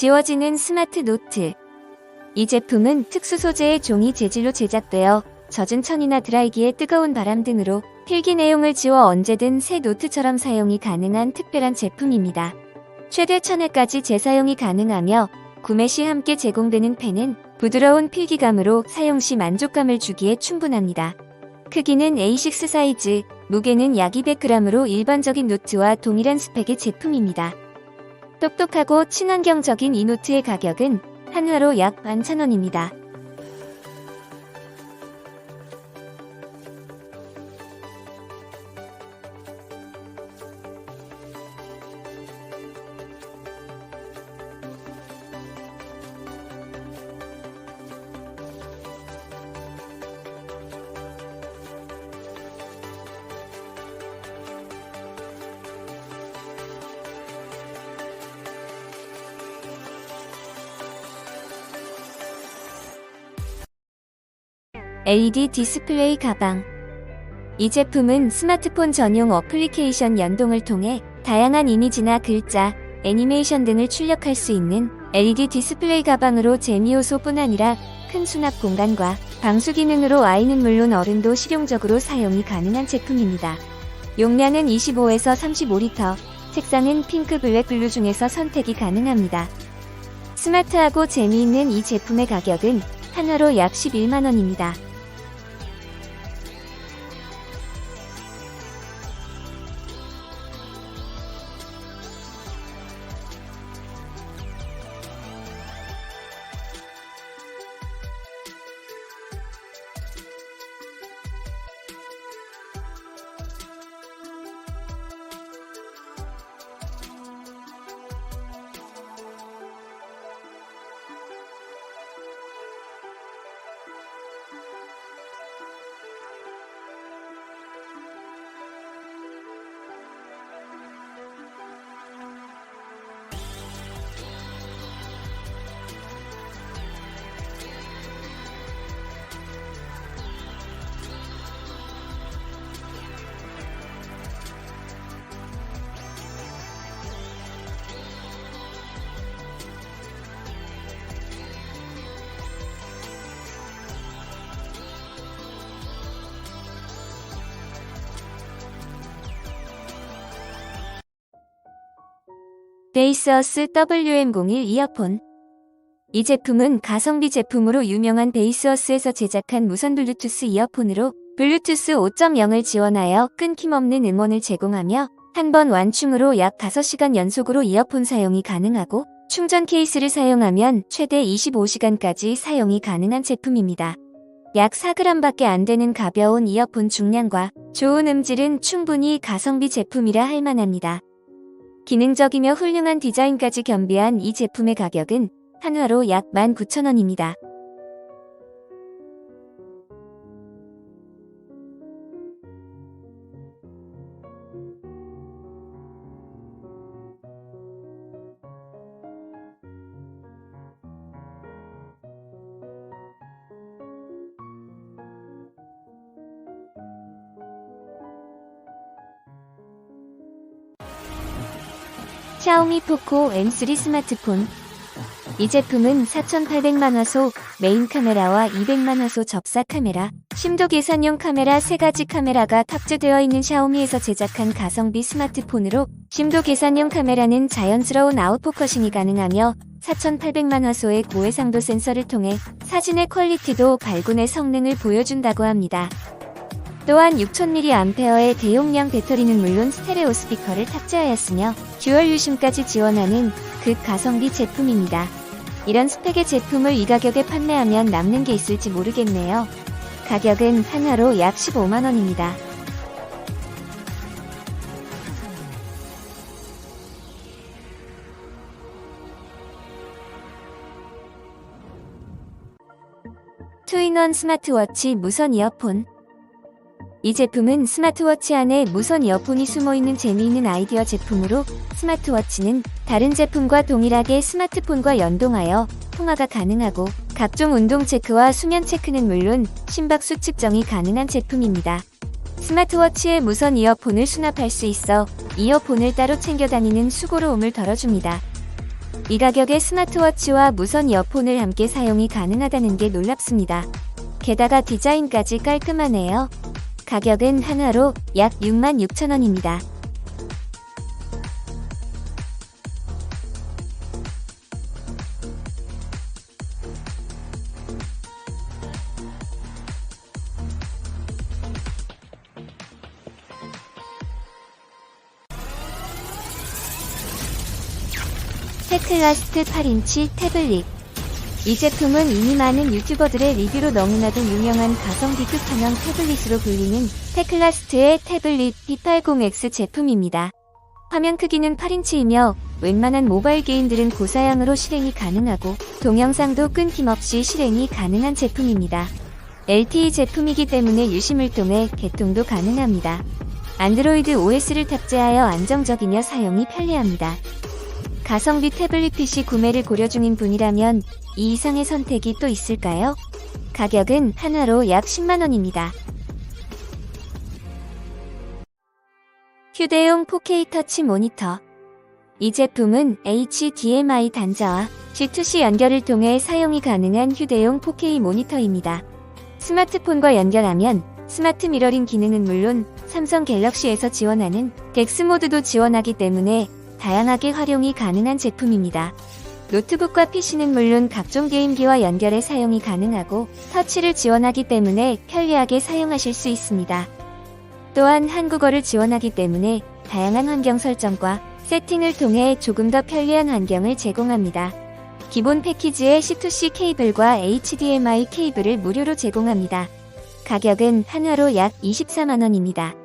지워지는 스마트 노트. 이 제품은 특수 소재의 종이 재질로 제작되어 젖은 천이나 드라이기에 뜨거운 바람 등으로 필기 내용을 지워 언제든 새 노트처럼 사용이 가능한 특별한 제품입니다. 최대 1000회까지 재사용이 가능하며 구매 시 함께 제공되는 펜은 부드러운 필기감으로 사용 시 만족감을 주기에 충분합니다. 크기는 A6 사이즈, 무게는 약 200g으로 일반적인 노트와 동일한 스펙의 제품입니다. 똑똑하고 친환경적인 이 노트의 가격은 한화로 약 11,000원입니다. LED 디스플레이 가방. 이 제품은 스마트폰 전용 어플리케이션 연동을 통해 다양한 이미지나 글자, 애니메이션 등을 출력할 수 있는 LED 디스플레이 가방으로 재미요소뿐 아니라 큰 수납 공간과 방수 기능으로 아이는 물론 어른도 실용적으로 사용이 가능한 제품입니다. 용량은 25에서 35리터, 색상은 핑크 블랙 블루 중에서 선택이 가능합니다. 스마트하고 재미있는 이 제품의 가격은 한화로 약 11만원입니다. 베이스어스 WM01 이어폰. 이 제품은 가성비 제품으로 유명한 베이스어스에서 제작한 무선 블루투스 이어폰으로 블루투스 5.0을 지원하여 끊김없는 음원을 제공하며 한 번 완충으로 약 5시간 연속으로 이어폰 사용이 가능하고 충전 케이스를 사용하면 최대 25시간까지 사용이 가능한 제품입니다. 약 4g밖에 안 되는 가벼운 이어폰 중량과 좋은 음질은 충분히 가성비 제품이라 할 만합니다. 기능적이며 훌륭한 디자인까지 겸비한 이 제품의 가격은 한화로 약 19,000원입니다. 샤오미 포코 M3 스마트폰. 이 제품은 4,800만 화소 메인 카메라와 200만 화소 접사 카메라, 심도 계산용 카메라 3가지 카메라가 탑재되어 있는 샤오미에서 제작한 가성비 스마트폰으로 심도 계산용 카메라는 자연스러운 아웃포커싱이 가능하며 4,800만 화소의 고해상도 센서를 통해 사진의 퀄리티도 발군의 성능을 보여준다고 합니다. 또한 6000mAh의 대용량 배터리는 물론 스테레오 스피커를 탑재하였으며 듀얼 유심까지 지원하는 극 가성비 제품입니다. 이런 스펙의 제품을 이 가격에 판매하면 남는 게 있을지 모르겠네요. 가격은 하나로 약 15만원입니다. 투인원 스마트워치 무선 이어폰 이 제품은 스마트워치 안에 무선 이어폰이 숨어있는 재미있는 아이디어 제품으로 스마트워치는 다른 제품과 동일하게 스마트폰과 연동하여 통화가 가능하고 각종 운동 체크와 수면 체크는 물론 심박수 측정이 가능한 제품입니다. 스마트워치에 무선 이어폰을 수납할 수 있어 이어폰을 따로 챙겨 다니는 수고로움을 덜어줍니다. 이 가격에 스마트워치와 무선 이어폰을 함께 사용이 가능하다는 게 놀랍습니다. 게다가 디자인까지 깔끔하네요. 가격은 하나로 약 66,000원입니다. 테클라스트 8인치 태블릿 이 제품은 이미 많은 유튜버들의 리뷰로 너무나도 유명한 가성비 끝판왕 태블릿으로 불리는 테클라스트의 태블릿 B80X 제품입니다. 화면 크기는 8인치이며 웬만한 모바일 게임들은 고사양으로 실행이 가능하고 동영상도 끊김없이 실행이 가능한 제품입니다. LTE 제품이기 때문에 유심을 통해 개통도 가능합니다. 안드로이드 OS를 탑재하여 안정적이며 사용이 편리합니다. 가성비 태블릿 PC 구매를 고려 중인 분이라면 이 이상의 선택이 또 있을까요? 가격은 하나로 약 10만원입니다. 휴대용 4K 터치 모니터 이 제품은 HDMI 단자와 C2C 연결을 통해 사용이 가능한 휴대용 4K 모니터입니다. 스마트폰과 연결하면 스마트 미러링 기능은 물론 삼성 갤럭시에서 지원하는 덱스 모드도 지원하기 때문에 다양하게 활용이 가능한 제품입니다. 노트북과 PC는 물론 각종 게임기와 연결해 사용이 가능하고 터치를 지원하기 때문에 편리하게 사용하실 수 있습니다. 또한 한국어를 지원하기 때문에 다양한 환경 설정과 세팅을 통해 조금 더 편리한 환경을 제공합니다. 기본 패키지에 C2C 케이블과 HDMI 케이블을 무료로 제공합니다. 가격은 하나로 약 24만원입니다.